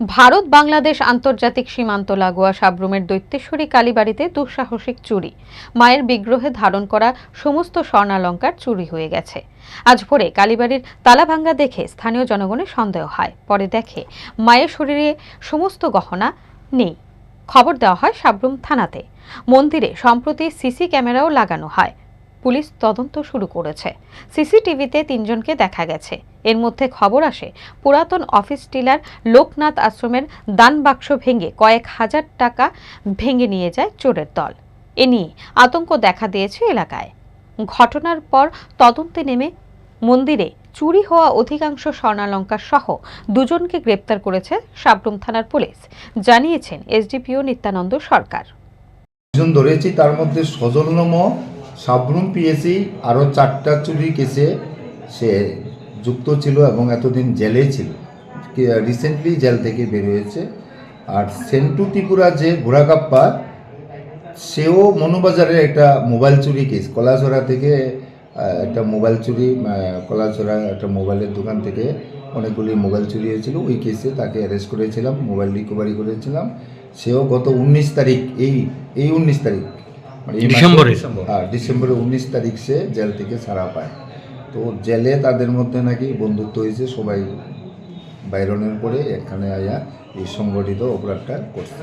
ভারত, বাংলাদেশ আন্তর্জাতিক সীমান্ত লাগোয়া সাবরুমের দৈত্যেশ্বরী কালীবাড়িতে দুঃসাহসিক চুরি। মায়ের বিগ্রহে ধারণ করা সমস্ত স্বর্ণালঙ্কার চুরি হয়ে গেছে। আজ ভোরে কালীবাড়ির তালাভাঙ্গা দেখে স্থানীয় জনগণের সন্দেহ হয়। পরে দেখে মায়ের শরীরে সমস্ত গহনা নেই। খবর দেওয়া হয় সাবরুম থানাতে। মন্দিরে সম্প্রতি সিসি ক্যামেরাও লাগানো হয়। পুলিশ তদন্ত শুরু করেছে। সিসিটিভিতে তিনজনকে দেখা গেছে। এর মধ্যে খবর আসে, পুরাতন অফিস টিলার লোকনাথ আশ্রমের দান বাক্স ভেঙে কয়েক হাজার টাকা ভেঙে নিয়ে যায় চোরের দল। এ নিয়ে আতঙ্ক দেখা দিয়েছে এলাকায়। ঘটনার পর তদন্তে নেমে মন্দিরে চুরি হওয়া অধিকাংশ স্বর্ণালঙ্কার সহ দুজনকে গ্রেপ্তার করেছে সাবরুম থানার পুলিশ, জানিয়েছেন এসডিপিও নিত্যানন্দ সরকার। ধরেছি, তার মধ্যে সজলনম সাবরুম পিএসি আরও চারটা চুরি কেসে সে যুক্ত ছিল এবং এতদিন জেলে ছিল। রিসেন্টলি জেল থেকে বের হয়েছে। আর সেন্টু ত্রিপুরা যে ঘোড়াকাপ্পা, সেও মনুবাজারের একটা মোবাইল চুরি কেস, কলাছড়া থেকে একটা মোবাইল চুরি কলাছড়া একটা মোবাইলের দোকান থেকে অনেকগুলি মোবাইল চুরি হয়েছিল। ওই কেসে তাকে অ্যারেস্ট করেছিলাম, মোবাইল রিকভারি করেছিলাম। সেও গত উনিশ তারিখ, এই এই উনিশ তারিখ ডিসেম্বরে? হ্যাঁ ডিসেম্বরে উনিশ তারিখ সে জেল থেকে ছাড়া পায়। তো জেলে তাদের মধ্যে নাকি বন্ধুত্ব হয়েছে সবাই বাইরনের পরে এখানে আয়া এই সংগঠিত অপরাধটা করছে।